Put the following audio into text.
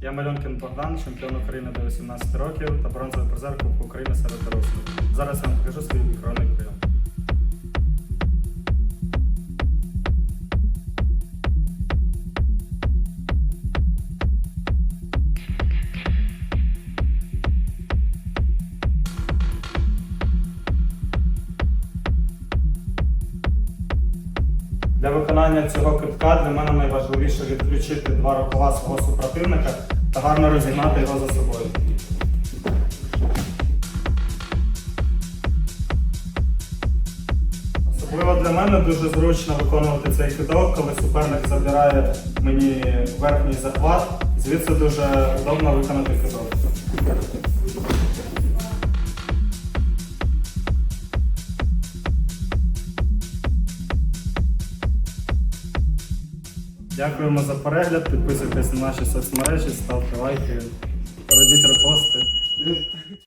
Я Мальонкін Богдан, чемпіон України до 18 років та бронзовий призер Кубку України серед дорослих. Зараз я вам покажу свої коронний Для виконання цього китка для мене найважливіше відключити два рукава свого супротивника та гарно розігнати його за собою. Особливо для мене дуже зручно виконувати цей кидок, коли суперник забирає мені верхній захват. Звідси дуже удобно виконати кидок. Дякуємо за перегляд. Підписуйтесь на наші соцмережі, ставте лайки, робіть репости.